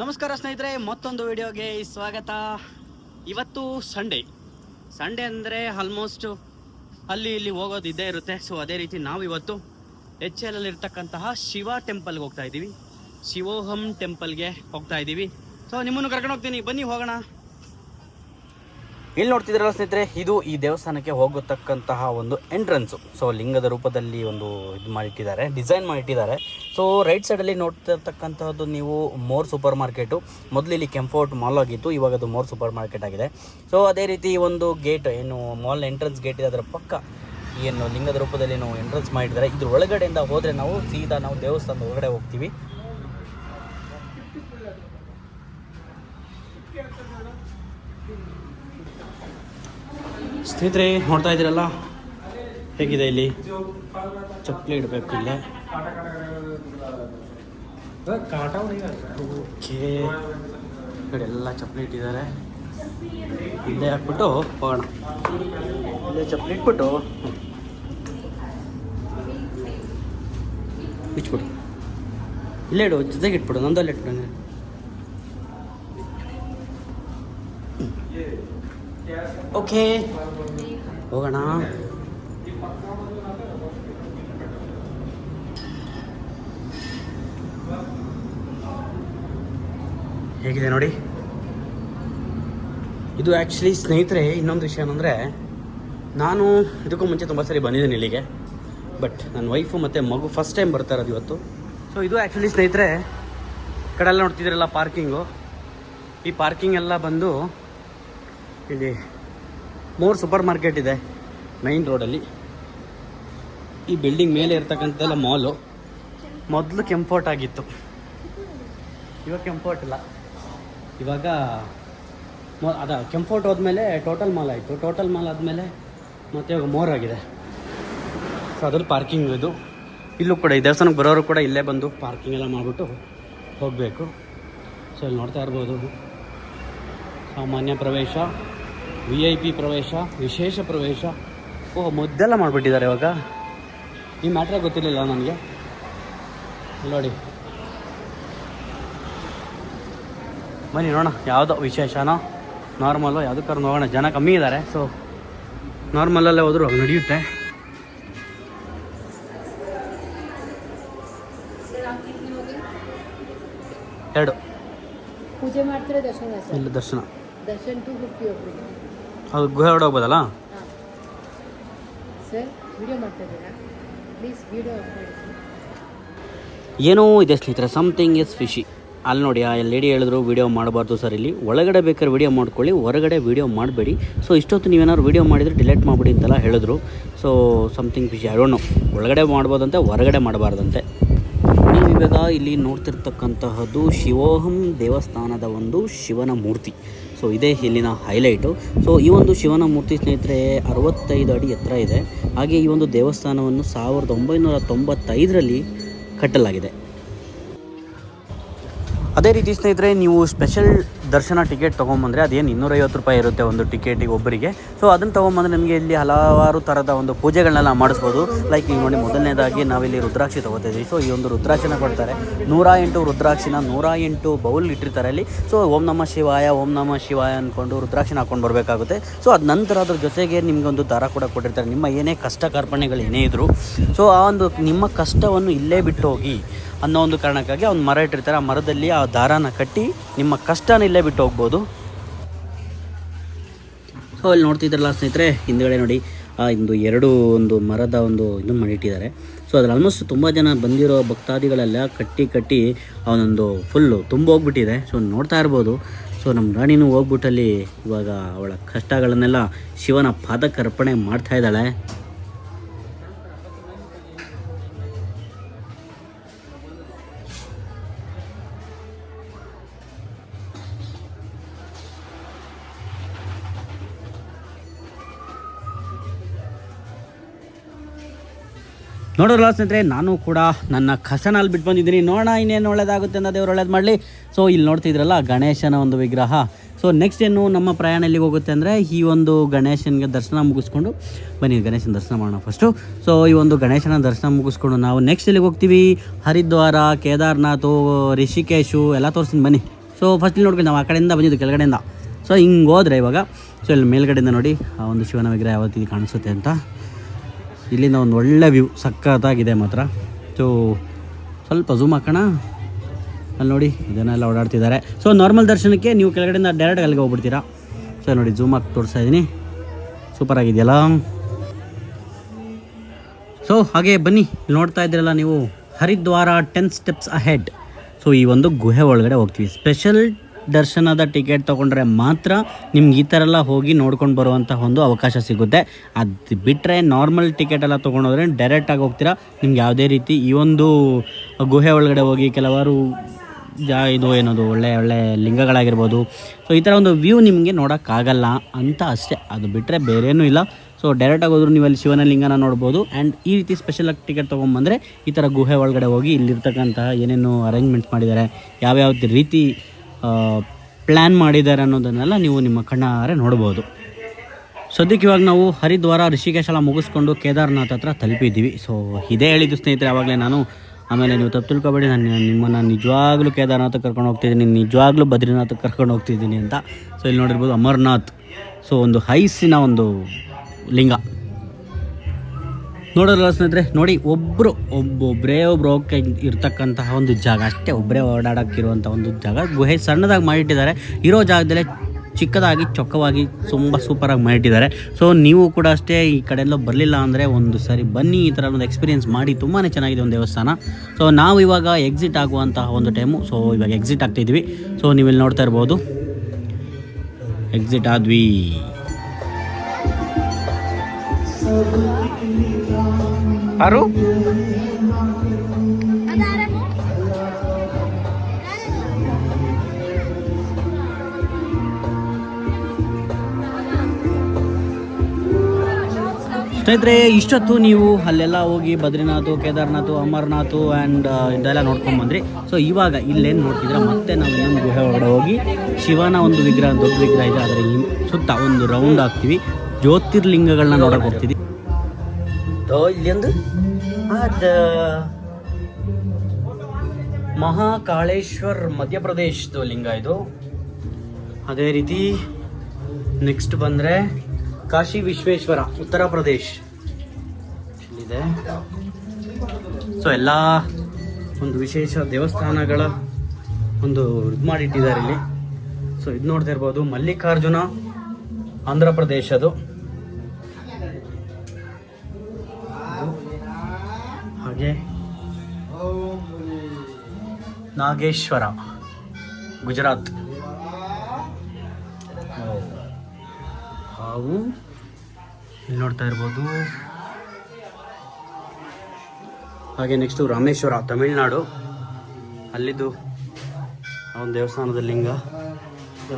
ನಮಸ್ಕಾರ ಸ್ನೇಹಿತರೆ, ಮತ್ತೊಂದು ವಿಡಿಯೋಗೆ ಸ್ವಾಗತ. ಇವತ್ತು ಸಂಡೇ ಸಂಡೇ ಅಂದರೆ ಆಲ್ಮೋಸ್ಟ್ ಅಲ್ಲಿ ಇಲ್ಲಿ ಹೋಗೋದು ಇದ್ದೇ ಇರುತ್ತೆ. ಸೊ ಅದೇ ರೀತಿ ನಾವು ಇವತ್ತು ಎಚ್ ಎಲ್ ಇರ್ತಕ್ಕಂತಹ ಶಿವ ಟೆಂಪಲ್ಗೆ ಹೋಗ್ತಾ ಇದ್ದೀವಿ. ಶಿವೋಹಂ ಟೆಂಪಲ್ಗೆ ಹೋಗ್ತಾ ಇದ್ದೀವಿ. ಸೊ ನಿಮ್ಮನ್ನು ಕರ್ಕೊಂಡು ಹೋಗ್ತೀನಿ. ಬನ್ನಿ, ಹೋಗೋಣ. ಇಲ್ಲಿ ನೋಡ್ತಿದ್ರಲ್ಲ ಸ್ನೇಹಿತರೆ, ಇದು ಈ ದೇವಸ್ಥಾನಕ್ಕೆ ಹೋಗತಕ್ಕಂತಹ ಒಂದು ಎಂಟ್ರೆನ್ಸು ಸೊ ಲಿಂಗದ ರೂಪದಲ್ಲಿ ಒಂದು ಇದು ಮಾಡಿಟ್ಟಿದ್ದಾರೆ ಡಿಸೈನ್ ಮಾಡಿಟ್ಟಿದ್ದಾರೆ. ಸೊ ರೈಟ್ ಸೈಡಲ್ಲಿ ನೋಡ್ತಿರ್ತಕ್ಕಂಥದ್ದು ನೀವು ಮೋರ್ ಸೂಪರ್ ಮಾರ್ಕೆಟು ಮೊದಲು ಇಲ್ಲಿ ಕೆಂಫೋರ್ಟ್ ಮಾಲ್ ಆಗಿತ್ತು, ಇವಾಗ ಅದು ಮೋರ್ ಸೂಪರ್ ಮಾರ್ಕೆಟ್ ಆಗಿದೆ. ಸೊ ಅದೇ ರೀತಿ ಒಂದು ಗೇಟ್ ಏನು ಮಾಲ್ ಎಂಟ್ರೆನ್ಸ್ ಗೇಟ್ ಇದೆ, ಅದರ ಪಕ್ಕ ಏನು ಲಿಂಗದ ರೂಪದಲ್ಲಿ ನಾವು ಎಂಟ್ರೆನ್ಸ್ ಮಾಡಿದ್ದಾರೆ. ಇದ್ರ ಒಳಗಡೆಯಿಂದ ಹೋದರೆ ನಾವು ಸೀದಾ ನಾವು ದೇವಸ್ಥಾನದ ಒಳಗಡೆ ಹೋಗ್ತೀವಿ. ಸ್ನೇಹಿತರೆ, ನೋಡ್ತಾ ಇದ್ದೀರಲ್ಲ? ಹೇಗಿದೆ ಇಲ್ಲಿ? ಚಪ್ಪಲಿ ಇಡಬೇಕು ಇಲ್ಲೇ. ಓಕೆ. ಈ ಕಡೆ ಎಲ್ಲ ಚಪ್ಪಲಿ ಇಟ್ಟಿದ್ದಾರೆ. ಇಲ್ಲೇ ಹಾಕ್ಬಿಟ್ಟು ಹೋಗೋಣ. ಇಲ್ಲೇ ಚಪ್ಪಲಿ ಇಟ್ಬಿಟ್ಟು ಇಟ್ಬಿಡು. ಇಲ್ಲೇ ಇಡು, ಜೊತೆಗೆ ಇಟ್ಬಿಡು ನಂದಲ್ಲಿ ಇಟ್ಬಿಡು. ಹಂಗೆ ಓಕೆ. ಹೋಗೋಣ. ಹೇಗಿದೆ ನೋಡಿ. ಇದು ಆ್ಯಕ್ಚುಲಿ ಸ್ನೇಹಿತರೆ, ಇನ್ನೊಂದು ವಿಷಯ ಏನಂದರೆ, ನಾನು ಇದಕ್ಕೂ ಮುಂಚೆ ತುಂಬ ಸರಿ ಬಂದಿದ್ದೀನಿ ಇಲ್ಲಿಗೆ ಬಟ್ ನನ್ನ ವೈಫು ಮತ್ತು ಮಗು ಫಸ್ಟ್ ಟೈಮ್ ಬರ್ತಾ ಇರೋದು ಇವತ್ತು. ಸೊ ಇದು ಆ್ಯಕ್ಚುಲಿ ಸ್ನೇಹಿತರೆ ಕಡೆಲ್ಲ ನೋಡ್ತಿದ್ದೀರಲ್ಲ ಪಾರ್ಕಿಂಗು ಈ ಪಾರ್ಕಿಂಗ್ ಎಲ್ಲ ಬಂದು ಇಲ್ಲಿ ಮೋರ್ ಸೂಪರ್ ಮಾರ್ಕೆಟ್ ಇದೆ ಮೈನ್ ರೋಡಲ್ಲಿ ಈ ಬಿಲ್ಡಿಂಗ್ ಮೇಲೆ ಇರ್ತಕ್ಕಂಥದ್ದೆಲ್ಲ ಮಾಲು ಮೊದಲು ಕೆಂಫೋರ್ಟ್ ಆಗಿತ್ತು. ಇವಾಗ ಕೆಂಫೋರ್ಟ್ ಇಲ್ಲ. ಇವಾಗ ಅದ ಕೆಂಫೋರ್ಟ್ ಹೋದ್ಮೇಲೆ ಟೋಟಲ್ ಮಾಲ್ ಆಯಿತು. ಟೋಟಲ್ ಮಾಲ್ ಆದಮೇಲೆ ಮತ್ತೆ ಇವಾಗ ಮೋರ್ ಆಗಿದೆ. ಸೊ ಅದ್ರಲ್ಲಿ ಪಾರ್ಕಿಂಗ್ ಇದು. ಇಲ್ಲೂ ಕೂಡ, ಈ ದೇವಸ್ಥಾನಕ್ಕೆ ಬರೋರು ಕೂಡ ಇಲ್ಲೇ ಬಂದು ಪಾರ್ಕಿಂಗ್ ಎಲ್ಲ ಮಾಡಿಬಿಟ್ಟು ಹೋಗಬೇಕು. ಸೊ ಇಲ್ಲಿ ನೋಡ್ತಾ ಇರ್ಬೋದು. ಸಾಮಾನ್ಯ ಪ್ರವೇಶ. ವಿ ಐ ಪಿ ಪ್ರವೇಶ ವಿಶೇಷ ಪ್ರವೇಶ. ಓಹ್ ಮುದ್ದೆಲ್ಲ ಮಾಡಿಬಿಟ್ಟಿದ್ದಾರೆ ಇವಾಗ? ಈ ಮ್ಯಾಟ್ರೇ ಗೊತ್ತಿರಲಿಲ್ಲ ನನಗೆ. ನೋಡಿ. ಬನ್ನಿ ನೋಡೋಣ. ಯಾವುದೋ ವಿಶೇಷನೋ? ನಾರ್ಮಲು ಯಾವುದಕ್ಕಾರು ನೋಡೋಣ. ಜನ ಕಮ್ಮಿ ಇದ್ದಾರೆ ಸೊ ನಾರ್ಮಲಲ್ಲೇ ಹೋದರೂ ನಡೆಯುತ್ತೆ. ಎರಡು. ಪೂಜೆ ಮಾಡ್ತೀರಾ ದರ್ಶನ? ಸರ್ ಇಲ್ಲ ದರ್ಶನ. ದರ್ಶನ್ ಟು ಫಿಫ್ಟಿ ಒಬ್ಬರಿಗೆ ಅದು ಗುಹೆ ಹೊಡೆ ಹೋಗ್ಬೋದಲ್ಲ? ಏನೋ ಇದೆ ಸ್ನೇಹಿತರೆ ಸಮಥಿಂಗ್ ಇಸ್ ಫಿಶಿ ಅಲ್ಲಿ ನೋಡಿ ಆ ಲೇಡಿ ಹೇಳಿದ್ರು ವೀಡಿಯೋ ಮಾಡಬಾರ್ದು ಸರ್ ಇಲ್ಲಿ. ಒಳಗಡೆ ಬೇಕಾದ್ರೆ ವೀಡಿಯೋ ಮಾಡ್ಕೊಳ್ಳಿ ಹೊರಗಡೆ ವೀಡಿಯೋ ಮಾಡಬೇಡಿ. ಸೊ ಇಷ್ಟೊತ್ತು ನೀವೇನಾದ್ರು ವೀಡಿಯೋ ಮಾಡಿದರೆ ಡಿಲೀಟ್ ಮಾಡಿಬಿಡಿ ಅಂತೆಲ್ಲ ಹೇಳಿದ್ರು. ಸೊ ಸಮಥಿಂಗ್ ಫಿಶಿ ನೋ ಒಳಗಡೆ ಮಾಡ್ಬೋದಂತೆ ಹೊರಗಡೆ ಮಾಡಬಾರ್ದಂತೆ. ನೀವು ಇವಾಗ ಇಲ್ಲಿ ನೋಡ್ತಿರ್ತಕ್ಕಂತಹದ್ದು ಶಿವೋಹಂ ದೇವಸ್ಥಾನದ ಒಂದು ಶಿವನ ಮೂರ್ತಿ. ಸೊ ಇದೇ ಇಲ್ಲಿನ ಹೈಲೈಟು ಸೊ ಈ ಒಂದು ಶಿವನ ಮೂರ್ತಿ ಸ್ನೇಹಿತರೆ ಅರವತ್ತೈದು ಅಡಿ ಎತ್ತರ ಇದೆ. ಹಾಗೆ ಈ ಒಂದು ದೇವಸ್ಥಾನವನ್ನು ಸಾವಿರದ ಒಂಬೈನೂರ ತೊಂಬತ್ತೈದರಲ್ಲಿ ಕಟ್ಟಲಾಗಿದೆ. ಅದೇ ರೀತಿ ಸ್ನೇಹಿತರೆ, ನೀವು ಸ್ಪೆಷಲ್ ದರ್ಶನ ಟಿಕೆಟ್ ತೊಗೊಂಬಂದರೆ ಅದೇನು ಇನ್ನೂರೈವತ್ತು ರೂಪಾಯಿ ಇರುತ್ತೆ ಒಂದು ಟಿಕೆಟಿಗೆ ಒಬ್ಬರಿಗೆ. ಸೊ ಅದನ್ನು ತೊಗೊಂಬಂದರೆ ನಿಮಗೆ ಇಲ್ಲಿ ಹಲವಾರು ಥರದ ಒಂದು ಪೂಜೆಗಳನ್ನೆಲ್ಲ ಮಾಡಿಸ್ಬೋದು. ಲೈಕ್ ಈಗ ನೋಡಿ ಮೊದಲನೇದಾಗಿ ನಾವಿಲ್ಲಿ ರುದ್ರಾಕ್ಷಿ ತೊಗೋತಿದ್ವಿ. ಸೊ ಈ ಒಂದು ರುದ್ರಾಕ್ಷಿನ ಕೊಡ್ತಾರೆ. ನೂರ ಎಂಟು ರುದ್ರಾಕ್ಷಿನ ನೂರ ಎಂಟು ಬೌಲ್ ಇಟ್ಟಿರ್ತಾರೆ ಅಲ್ಲಿ. ಸೊ ಓಂ ನಮ ಶಿವಾಯ, ಓಂ ನಮ ಶಿವಾಯ ಅಂದ್ಕೊಂಡು ರುದ್ರಾಕ್ಷಿನ ಹಾಕೊಂಡು ಬರಬೇಕಾಗುತ್ತೆ. ಸೊ ಅದ ನಂತರ ಅದ್ರ ಜೊತೆಗೆ ನಿಮಗೆ ಒಂದು ದಾರ ಕೂಡ ಕೊಟ್ಟಿರ್ತಾರೆ. ನಿಮ್ಮ ಏನೇ ಕಷ್ಟ ಕಾರ್ಪಣ್ಯಗಳು ಏನೇ ಇದ್ದರೂ ಸೊ ಆ ಒಂದು ನಿಮ್ಮ ಕಷ್ಟವನ್ನು ಇಲ್ಲೇ ಬಿಟ್ಟು ಹೋಗಿ ಅನ್ನೋ ಒಂದು ಕಾರಣಕ್ಕಾಗಿ ಅವ್ನು ಮರ ಇಟ್ಟಿರ್ತಾರೆ. ಆ ಮರದಲ್ಲಿ ಆ ದಾರಾನ ಕಟ್ಟಿ ನಿಮ್ಮ ಕಷ್ಟನ ಇಲ್ಲೇ ಬಿಟ್ಟು ಹೋಗ್ಬೋದು. ಸೊ ಅಲ್ಲಿ ನೋಡ್ತಿದ್ರಲ್ಲ ಸ್ನೇಹಿತರೆ, ಹಿಂದ್ಗಡೆ ನೋಡಿ, ಆ ಎರಡು ಒಂದು ಮರದ ಒಂದು ಇದನ್ನು ಮಾಡಿಟ್ಟಿದ್ದಾರೆ. ಸೊ ಅದ್ರಲ್ಲಿ ಆಲ್ಮೋಸ್ಟ್ ತುಂಬ ಜನ ಬಂದಿರೋ ಭಕ್ತಾದಿಗಳೆಲ್ಲ ಕಟ್ಟಿ ಕಟ್ಟಿ ಅವನೊಂದು ಫುಲ್ಲು ತುಂಬ ಹೋಗ್ಬಿಟ್ಟಿದೆ. ಸೊ ನೋಡ್ತಾ ಇರ್ಬೋದು. ಸೊ ನಮ್ಮ ರಾಣಿನೂ ಹೋಗ್ಬಿಟ್ಟಲ್ಲಿ ಇವಾಗ ಅವಳ ಕಷ್ಟಗಳನ್ನೆಲ್ಲ ಶಿವನ ಪಾದಕ್ಕೆ ಅರ್ಪಣೆ ಮಾಡ್ತಾ ಇದ್ದಾಳೆ. ನೋಡೋಲ್ಲ ಸ್ನೇಹಿತರೆ, ನಾನು ಕೂಡ ನನ್ನ ಕಸನಲ್ಲಿ ಬಿಟ್ಟು ಬಂದಿದ್ದೀನಿ. ನೋಡೋಣ ಇನ್ನೇನು ಒಳ್ಳೇದಾಗುತ್ತೆ ಅಂತ ದೇವ್ರು ಒಳ್ಳೇದು ಮಾಡಲಿ. ಸೊ ಇಲ್ಲಿ ನೋಡ್ತಿದ್ರಲ್ಲ ಗಣೇಶನ ಒಂದು ವಿಗ್ರಹ. ಸೊ ನೆಕ್ಸ್ಟ್ ಏನು ನಮ್ಮ ಪ್ರಯಾಣ ಎಲ್ಲಿಗೆ ಹೋಗುತ್ತೆ ಅಂದರೆ, ಈ ಒಂದು ಗಣೇಶನಿಗೆ ದರ್ಶನ ಮುಗಿಸ್ಕೊಂಡು ಬನ್ನಿ, ಗಣೇಶನ ದರ್ಶನ ಮಾಡೋಣ ಫಸ್ಟು ಸೊ ಈ ಒಂದು ಗಣೇಶನ ದರ್ಶನ ಮುಗಿಸ್ಕೊಂಡು ನಾವು ನೆಕ್ಸ್ಟ್ ಎಲ್ಲಿಗೆ ಹೋಗ್ತೀವಿ? ಹರಿದ್ವಾರ, ಕೇದಾರ್ನಾಥು, ರಿಷಿಕೇಶು ಎಲ್ಲ ತೋರಿಸ್ತೀನಿ, ಬನ್ನಿ. ಸೊ ಫಸ್ಟ್ ಇಲ್ಲಿ ನೋಡ್ಕೊಂಡು ನಾವು ಆ ಕಡೆಯಿಂದ ಬಂದಿದ್ದು ಕೆಳಗಡೆಯಿಂದ. ಸೊ ಹಿಂಗೆ ಹೋದ್ರೆ ಇವಾಗ ಸೊ ಇಲ್ಲಿ ಮೇಲ್ಗಡೆಯಿಂದ ನೋಡಿ, ಆ ಒಂದು ಶಿವನ ವಿಗ್ರಹ ಯಾವ ರೀತಿ ಕಾಣಿಸುತ್ತೆ ಅಂತ. ಇಲ್ಲಿಂದ ಒಂದು ಒಳ್ಳೆ ವ್ಯೂ, ಸಖತ್ತಾಗಿದೆ ಮಾತ್ರ. ಸೊ ಸ್ವಲ್ಪ ಝೂಮ್ ಹಾಕೋಣ. ಅಲ್ಲಿ ನೋಡಿ ಜನ ಎಲ್ಲ ಓಡಾಡ್ತಿದ್ದಾರೆ. ಸೊ ನಾರ್ಮಲ್ ದರ್ಶನಕ್ಕೆ ನೀವು ಕೆಳಗಡೆಯಿಂದ ಡೈರೆಕ್ಟ್ ಅಲ್ಲಿಗೆ ಹೋಗ್ಬಿಡ್ತೀರಾ? ಸೊ ನೋಡಿ ಝೂಮ್ ಹಾಕಿ ತೋರಿಸ್ತಾ ಇದ್ದೀನಿ ಸೂಪರ್ ಆಗಿದೆಯಲ್ಲ? ಸೊ ಹಾಗೆ ಬನ್ನಿ. ಇಲ್ಲಿ ನೋಡ್ತಾ ಇದ್ದೀರಲ್ಲ ನೀವು, Haridwar ten steps ahead so ಈ ಒಂದು ಗುಹೆ ಒಳಗಡೆ ಹೋಗ್ತೀವಿ. ಸ್ಪೆಷಲ್ ದರ್ಶನದ ಟಿಕೆಟ್ ತೊಗೊಂಡ್ರೆ ಮಾತ್ರ ನಿಮ್ಗೆ ಈ ಥರ ಎಲ್ಲ ಹೋಗಿ ನೋಡ್ಕೊಂಡು ಬರುವಂಥ ಒಂದು ಅವಕಾಶ ಸಿಗುತ್ತೆ. ಅದು ಬಿಟ್ಟರೆ ನಾರ್ಮಲ್ ಟಿಕೆಟ್ ಎಲ್ಲ ತೊಗೊಂಡೋದ್ರೆ ಡೈರೆಕ್ಟಾಗಿ ಹೋಗ್ತೀರಾ? ನಿಮ್ಗೆ ಯಾವುದೇ ರೀತಿ ಈ ಒಂದು ಗುಹೆ ಒಳಗಡೆ ಹೋಗಿ ಕೆಲವಾರು ಜಾ ಇದು ಏನದು, ಒಳ್ಳೆ ಒಳ್ಳೆ ಲಿಂಗಗಳಾಗಿರ್ಬೋದು. ಸೊ ಈ ಥರ ಒಂದು ವ್ಯೂ ನಿಮಗೆ ನೋಡೋಕ್ಕಾಗಲ್ಲ ಅಂತ ಅಷ್ಟೇ. ಅದು ಬಿಟ್ಟರೆ ಬೇರೇನೂ ಇಲ್ಲ. ಸೊ ಡೈರೆಕ್ಟಾಗಿ ಹೋದ್ರು ನೀವು ಅಲ್ಲಿ ಶಿವನ ಲಿಂಗನ ನೋಡ್ಬೋದು. ಆ್ಯಂಡ್ ಈ ರೀತಿ ಸ್ಪೆಷಲಾಗಿ ಟಿಕೆಟ್ ತೊಗೊಂಬಂದರೆ ಈ ಥರ ಗುಹೆ ಒಳಗಡೆ ಹೋಗಿ ಇಲ್ಲಿರ್ತಕ್ಕಂತಹ ಏನೇನು ಅರೇಂಜ್ಮೆಂಟ್ಸ್ ಮಾಡಿದ್ದಾರೆ ಯಾವ್ಯಾವ ರೀತಿ ಪ್ಲ್ಯಾನ್ ಮಾಡಿದ್ದಾರೆ ಅನ್ನೋದನ್ನೆಲ್ಲ ನೀವು ನಿಮ್ಮ ಕಣ್ಣಾರೆ ನೋಡ್ಬೋದು. ಸದ್ಯಕ್ಕೆ ಇವಾಗ ನಾವು ಹರಿದ್ವಾರ ಋಷಿಕೇಶ ಎಲ್ಲ ಮುಗಿಸ್ಕೊಂಡು ಕೇದಾರ್ನಾಥ್ ಹತ್ರ ತಲುಪಿದ್ದೀವಿ. ಸೊ ಇದೇ ಹೇಳಿದ್ದು ಸ್ನೇಹಿತರೆ, ಆವಾಗಲೇ ನಾನು ಆಮೇಲೆ ನೀವು ತಪ್ಪು ತಿಳ್ಕೊಬೇಡಿ, ನಾನು ನಿಮ್ಮನ್ನು ನಿಜವಾಗ್ಲೂ ಕೇದಾರನಾಥ್ ಕರ್ಕೊಂಡು ಹೋಗ್ತಿದ್ದೀನಿ, ನಿಜವಾಗ್ಲೂ ಬದ್ರಿನಾಥ್ ಕರ್ಕೊಂಡು ಹೋಗ್ತಿದ್ದೀನಿ ಅಂತ. ಸೊ ಇಲ್ಲಿ ನೋಡಿರ್ಬೋದು ಅಮರ್ನಾಥ್. ಸೊ ಒಂದು ಹೈಸಿನ ಒಂದು ಲಿಂಗ. ನೋಡೋಲ್ಲ ಸ್ನೇಹಿತರೆ, ನೋಡಿ ಒಬ್ಬರು ಒಬ್ಬೊಬ್ಬರೇ ಒಬ್ರು ಹೋಗಕ್ಕೆ ಇರ್ತಕ್ಕಂತಹ ಒಂದು ಜಾಗ, ಅಷ್ಟೇ ಒಬ್ಬರೇ ಓಡಾಡೋಕ್ಕಿರುವಂಥ ಒಂದು ಜಾಗ. ಗುಹೆ ಸಣ್ಣದಾಗಿ ಮಾಡಿಟ್ಟಿದ್ದಾರೆ. ಇರೋ ಜಾಗದಲ್ಲೇ ಚಿಕ್ಕದಾಗಿ, ಚೊಕ್ಕವಾಗಿ ತುಂಬ ಸೂಪರಾಗಿ ಮಾಡಿಟ್ಟಿದ್ದಾರೆ. ಸೊ ನೀವು ಕೂಡ ಅಷ್ಟೇ ಈ ಕಡೆಲ್ಲ ಬರಲಿಲ್ಲ ಅಂದರೆ ಒಂದು ಸರಿ ಬನ್ನಿ, ಈ ಥರ ಒಂದು ಎಕ್ಸ್ಪೀರಿಯೆನ್ಸ್ ಮಾಡಿ ತುಂಬಾ ಚೆನ್ನಾಗಿದೆ ಒಂದು ದೇವಸ್ಥಾನ. ಸೊ ನಾವು ಇವಾಗ ಎಕ್ಸಿಟ್ ಆಗುವಂತಹ ಒಂದು ಟೈಮು ಸೊ ಇವಾಗ ಎಕ್ಸಿಟ್ ಆಗ್ತಿದ್ವಿ ಸೊ ನೀವಿಲ್ಲಿ ನೋಡ್ತಾ ಇರ್ಬೋದು. ಎಕ್ಸಿಟ್ ಆದ್ವಿ. ಯಾರು? ಸ್ನೇಹಿತರೆ, ಇಷ್ಟೊತ್ತು ನೀವು ಅಲ್ಲೆಲ್ಲ ಹೋಗಿ ಬದ್ರಿನಾಥು, ಕೇದಾರ್ನಾಥ್, ಅಮರ್ನಾಥ್ ಆ್ಯಂಡ್ ಇದೆಲ್ಲ ನೋಡ್ಕೊಂಡು ಬಂದ್ರಿ. ಸೊ ಇವಾಗ ಇಲ್ಲೇನು ನೋಡ್ತಿದ್ರೆ ಮತ್ತೆ ನಾವು ಇನ್ನೊಂದು ಗುಹೆ ಒಳಗಡೆ ಹೋಗಿ ಶಿವನ ಒಂದು ವಿಗ್ರಹ, ದೊಡ್ಡ ವಿಗ್ರಹ ಇದೆ. ಅದರ ಸುತ್ತ ಒಂದು ರೌಂಡ್ ಹಾಕ್ತೀವಿ. ಜ್ಯೋತಿರ್ಲಿಂಗಗಳನ್ನ ನೋಡೋಕೆ ಹೋಗ್ತೀವಿ ಇಲ್ಲೊಂದು? ಅದ ಮಹಾಕಾಳೇಶ್ವರ್ ಮಧ್ಯಪ್ರದೇಶದ ಲಿಂಗ ಇದು. ಅದೇ ರೀತಿ ನೆಕ್ಸ್ಟ್ ಬಂದರೆ ಕಾಶಿ ವಿಶ್ವೇಶ್ವರ, ಉತ್ತರ ಪ್ರದೇಶ್. ಇಲ್ಲಿದೆ. ಸೊ ಎಲ್ಲ ಒಂದು ವಿಶೇಷ ದೇವಸ್ಥಾನಗಳ ಒಂದು ಇದು ಮಾಡಿಟ್ಟಿದ್ದಾರೆ ಇಲ್ಲಿ. ಸೊ ಇದು ನೋಡ್ತಾ ಇರ್ಬೋದು ಮಲ್ಲಿಕಾರ್ಜುನ, ಆಂಧ್ರ ಪ್ರದೇಶದು ಹಾಗೆ ನಾಗೇಶ್ವರ, ಗುಜರಾತ್. ಹಾವು, ಇಲ್ಲಿ ನೋಡ್ತಾ ಇರ್ಬೋದು. ಹಾಗೆ ನೆಕ್ಸ್ಟು ರಾಮೇಶ್ವರ, ತಮಿಳ್ನಾಡು. ಅಲ್ಲಿದ್ದು ಒಂದು ದೇವಸ್ಥಾನದ ಲಿಂಗ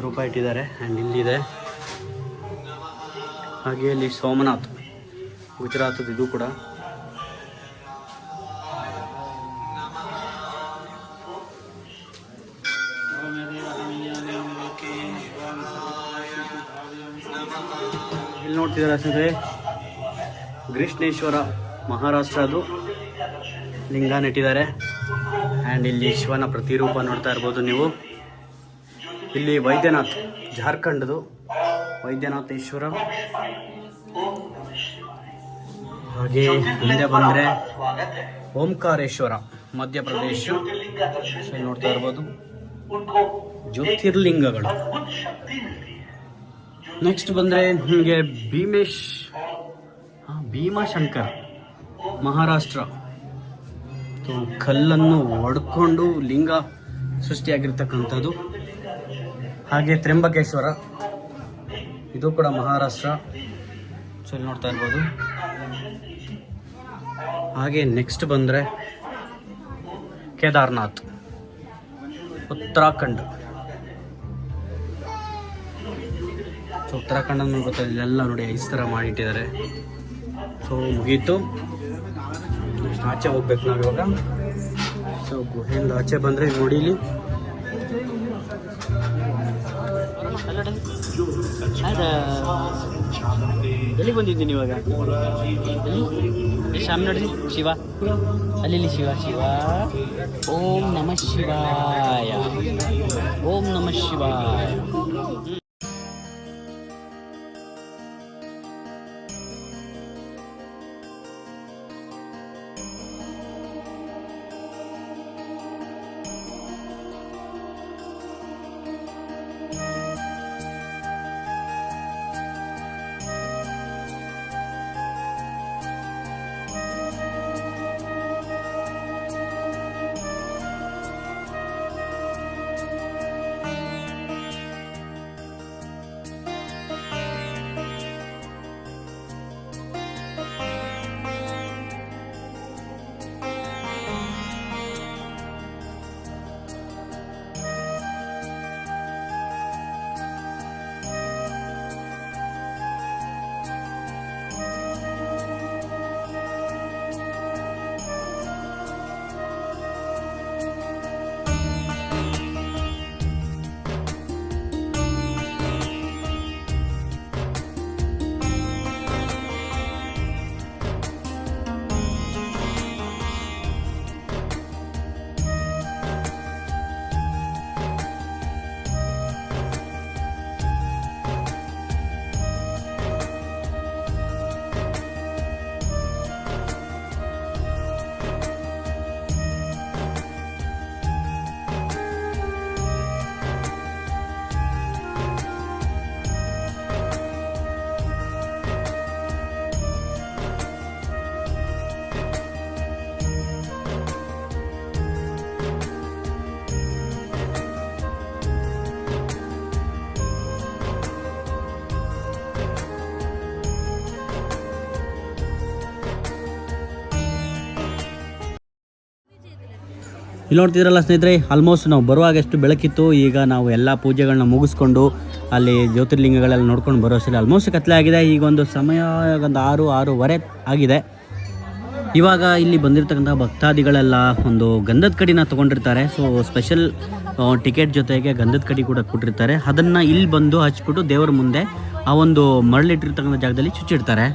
ರೂಪ ಇಟ್ಟಿದ್ದಾರೆ ಆ್ಯಂಡ್ ಇಲ್ಲಿದೆ. ಹಾಗೆ ಇಲ್ಲಿ ಸೋಮನಾಥ್ ಗುಜರಾತದ ಇದು ಕೂಡ. ಸ್ನೇಹಿತರೆ ಗ್ರೀಷ್ಣೇಶ್ವರ ಮಹಾರಾಷ್ಟ್ರದು ಲಿಂಗ ನೆಟ್ಟಿದ್ದಾರೆ. ಆ್ಯಂಡ್ ಇಲ್ಲಿ ಶಿವನ ಪ್ರತಿರೂಪ ನೋಡ್ತಾ ಇರ್ಬೋದು ನೀವು. ಇಲ್ಲಿ ವೈದ್ಯನಾಥ್, ಜಾರ್ಖಂಡ್ದು ವೈದ್ಯನಾಥೇಶ್ವರ. ಹಾಗೆ ಮುಂದೆ ಬಂದರೆ ಓಂಕಾರೇಶ್ವರ, ಮಧ್ಯಪ್ರದೇಶ. ನೋಡ್ತಾ ಇರ್ಬೋದು. ಜ್ಯೋತಿರ್ಲಿಂಗಗಳು. ನೆಕ್ಸ್ಟ್ ಬಂದರೆ ನಿಮಗೆ ಭೀಮೇಶ್ ಭೀಮಾಶಂಕರ್, ಮಹಾರಾಷ್ಟ್ರ. ಕಲ್ಲನ್ನು ಒಡ್ಕೊಂಡು ಲಿಂಗ ಸೃಷ್ಟಿಯಾಗಿರ್ತಕ್ಕಂಥದ್ದು. ಹಾಗೆ ತ್ರ್ಯಂಬಕೇಶ್ವರ, ಇದು ಕೂಡ ಮಹಾರಾಷ್ಟ್ರ. ಸೊ ನೋಡ್ತಾ ಇರ್ಬೋದು. ಹಾಗೆ ನೆಕ್ಸ್ಟ್ ಬಂದರೆ ಕೇದಾರ್ನಾಥ್, ಉತ್ತರಾಖಂಡ್. ಸೊ ಉತ್ತರಾಖಂಡ ಗೊತ್ತಿಲ್ಲ ಗೊತ್ತಾ, ಇಲ್ಲೆಲ್ಲ ನೋಡಿ ಐಸ್ ಥರ ಮಾಡಿಟ್ಟಿದ್ದಾರೆ. ಸೊ ಮುಗೀತು. ಆಚೆ ಹೋಗ್ಬೇಕು ನಾವು ಇವಾಗ. ಸೊ ಗುಹೆಯಿಂದ ಆಚೆ ಬಂದರೆ ನೋಡಿ ಇಲ್ಲಿ. ಎಲ್ಲಿ ಬಂದಿದ್ದೀನಿ ಇವಾಗ? ಶ್ಯಾಮ್ ನೋಡ್ರಿ, ಶಿವ. ಅಲ್ಲಿ ಶಿವ ಶಿವ. ಓಂ ನಮ ಶಿವಾಯ. ಓಂ ನಮಃ ಶಿವಾಯ. ಇಲ್ಲಿ ನೋಡ್ತಿದ್ರಲ್ಲ ಸ್ನೇಹಿತರೆ ಆಲ್ಮೋಸ್ಟ್ ನಾವು ಬರುವಾಗ ಎಷ್ಟು ಬೆಳಕಿತ್ತು, ಈಗ ನಾವು ಎಲ್ಲ ಪೂಜೆಗಳನ್ನ ಮುಗಿಸ್ಕೊಂಡು ಅಲ್ಲಿ ಜ್ಯೋತಿರ್ಲಿಂಗಗಳೆಲ್ಲ ನೋಡ್ಕೊಂಡು ಬರೋ ಸರಿ ಆಲ್ಮೋಸ್ಟ್ ಕತ್ಲೆ ಆಗಿದೆ. ಈಗ ಒಂದು ಸಮಯ, ಒಂದು ಆರು, ಆರೂವರೆ ಆಗಿದೆ. ಇವಾಗ ಇಲ್ಲಿ ಬಂದಿರತಕ್ಕಂಥ ಭಕ್ತಾದಿಗಳೆಲ್ಲ ಒಂದು ಗಂಧದ ಕಡಿನ ತೊಗೊಂಡಿರ್ತಾರೆ. ಸೊ ಸ್ಪೆಷಲ್ ಟಿಕೆಟ್ ಜೊತೆಗೆ ಗಂಧದ ಕಡಿ ಕೂಡ ಕೊಟ್ಟಿರ್ತಾರೆ. ಅದನ್ನು ಇಲ್ಲಿ ಬಂದು ಹಚ್ಬಿಟ್ಟು ದೇವರ ಮುಂದೆ ಆ ಒಂದು ಮರಳಿಟ್ಟಿರ್ತಕ್ಕಂಥ ಜಾಗದಲ್ಲಿ ಚುಚ್ಚಿಡ್ತಾರೆ.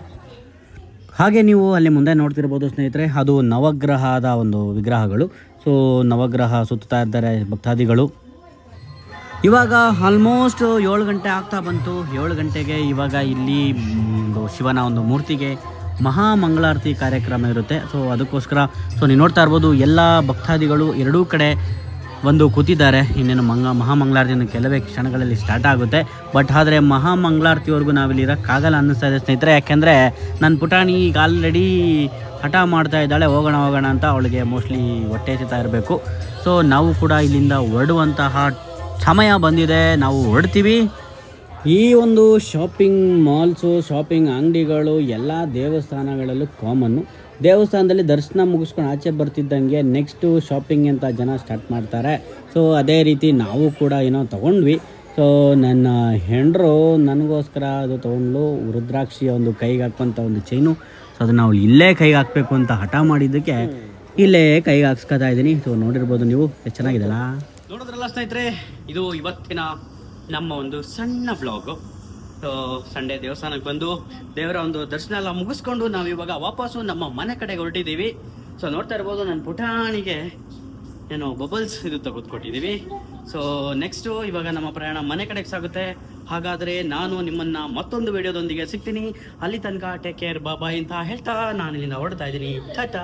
ಹಾಗೆ ನೀವು ಅಲ್ಲಿ ಮುಂದೆ ನೋಡ್ತಿರ್ಬೋದು ಸ್ನೇಹಿತರೆ, ಅದು ನವಗ್ರಹದ ಒಂದು ವಿಗ್ರಹಗಳು. ಸೊ ನವಗ್ರಹ ಸುತ್ತಾ ಇದ್ದಾರೆ ಭಕ್ತಾದಿಗಳು. ಇವಾಗ ಆಲ್ಮೋಸ್ಟ್ ಏಳು ಗಂಟೆ ಆಗ್ತಾ ಬಂತು. ಏಳು ಗಂಟೆಗೆ ಇವಾಗ ಇಲ್ಲಿ ಒಂದು ಶಿವನ ಒಂದು ಮೂರ್ತಿಗೆ ಮಹಾ ಮಂಗಳಾರತಿ ಕಾರ್ಯಕ್ರಮ ಇರುತ್ತೆ. ಸೊ ಅದಕ್ಕೋಸ್ಕರ, ಸೊ ನೀವು ನೋಡ್ತಾ ಇರ್ಬೋದು, ಎಲ್ಲ ಭಕ್ತಾದಿಗಳು ಎರಡೂ ಕಡೆ ಒಂದು ಕೂತಿದ್ದಾರೆ. ಇನ್ನೇನು ಮಂಗ ಮಹಾಮಂಗಳಾರತಿ ಕೆಲವೇ ಕ್ಷಣಗಳಲ್ಲಿ ಸ್ಟಾರ್ಟ್ ಆಗುತ್ತೆ. ಬಟ್ ಆದರೆ ಮಹಾಮಂಗಳಾರತಿವರೆಗೂ ನಾವಿಲ್ಲಿ ಇರೋಕ್ಕಾಗಲ್ಲ ಅನ್ನಿಸ್ತಾ ಇದೆ ಸ್ನೇಹಿತರೆ. ಯಾಕೆಂದರೆ ನನ್ನ ಪುಟಾಣಿ ಈಗ ಆಲ್ರೆಡಿ ಹಠ ಮಾಡ್ತಾ ಇದ್ದಾಳೆ. ಹೋಗೋಣ ಹೋಗೋಣ ಅಂತ ಅವಳಿಗೆ ಮೋಸ್ಟ್ಲಿ ಹೊಟ್ಟೆ ಎಸಿತಾ ಇರಬೇಕು. ಸೊ ನಾವು ಕೂಡ ಇಲ್ಲಿಂದ ಹೊರಡುವಂತಹ ಸಮಯ ಬಂದಿದೆ. ನಾವು ಹೊರಡ್ತೀವಿ. ಈ ಒಂದು ಶಾಪಿಂಗ್ ಮಾಲ್ಸು ಶಾಪಿಂಗ್ ಅಂಗಡಿಗಳು ಎಲ್ಲ ದೇವಸ್ಥಾನಗಳಲ್ಲೂ ಕಾಮನ್ನು ದೇವಸ್ಥಾನದಲ್ಲಿ ದರ್ಶನ ಮುಗಿಸ್ಕೊಂಡು ಆಚೆ ಬರ್ತಿದ್ದಂಗೆ ನೆಕ್ಸ್ಟು ಶಾಪಿಂಗ್ ಅಂತ ಜನ ಸ್ಟಾರ್ಟ್ ಮಾಡ್ತಾರೆ. ಸೊ ಅದೇ ರೀತಿ ನಾವು ಕೂಡ ಏನೋ ತೊಗೊಂಡ್ವಿ. ಸೊ ನನ್ನ ಹೆಂಡರು ನನಗೋಸ್ಕರ ಅದು ತೊಗೊಂಡ್ಲು. ರುದ್ರಾಕ್ಷಿಯ ಒಂದು ಕೈಗೆ ಹಾಕುವಂಥ ಒಂದು ಚೈನು ಸೊ ಅದನ್ನು ಅವಳು ಇಲ್ಲೇ ಕೈಗೆ ಹಾಕಬೇಕು ಅಂತ ಹಠ ಮಾಡಿದ್ದಕ್ಕೆ ಇಲ್ಲೇ ಕೈಗೆ ಹಾಕ್ಸ್ಕೊತಾ ಇದ್ದೀನಿ. ಸೊ ನೋಡಿರ್ಬೋದು ನೀವು. ಎಷ್ಟು ಚೆನ್ನಾಗಿದೆಲ್ಲ ನೋಡಿದ್ರಲ್ಲ ಸ್ನೇಹಿತರೆ, ಇದು ಇವತ್ತಿನ ನಮ್ಮ ಒಂದು ಸಣ್ಣ ಬ್ಲಾಗು ಸೊ ಸಂಡೇ ದೇವಸ್ಥಾನಕ್ಕೆ ಬಂದು ದೇವರ ಒಂದು ದರ್ಶನ ಎಲ್ಲ ಮುಗಿಸ್ಕೊಂಡು ನಾವು ಇವಾಗ ವಾಪಸ್ಸು ನಮ್ಮ ಮನೆ ಕಡೆಗೆ ಹೊರಟಿದ್ದೀವಿ. ಸೊ ನೋಡ್ತಾ ಇರ್ಬೋದು ನನ್ನ ಪುಟಾಣಿಗೆ ಏನು ಬಬಲ್ಸ್ ಇದು ತೆಗೆದುಕೊಟ್ಟಿದ್ದೀವಿ. ಸೊ ನೆಕ್ಸ್ಟು ಇವಾಗ ನಮ್ಮ ಪ್ರಯಾಣ ಮನೆ ಕಡೆಗೆ ಸಾಗುತ್ತೆ. ಹಾಗಾದರೆ ನಾನು ನಿಮ್ಮನ್ನು ಮತ್ತೊಂದು ವಿಡಿಯೋದೊಂದಿಗೆ ಸಿಗ್ತೀನಿ. ಅಲ್ಲಿ ತನಕ ಟೇಕ್ ಕೇರ್ ಬಾಬಾ ಅಂತ ಹೇಳ್ತಾ ನಾನು ಇಲ್ಲಿಂದ ಹೊರಡ್ತಾ ಇದ್ದೀನಿ. ಟಾಟಾ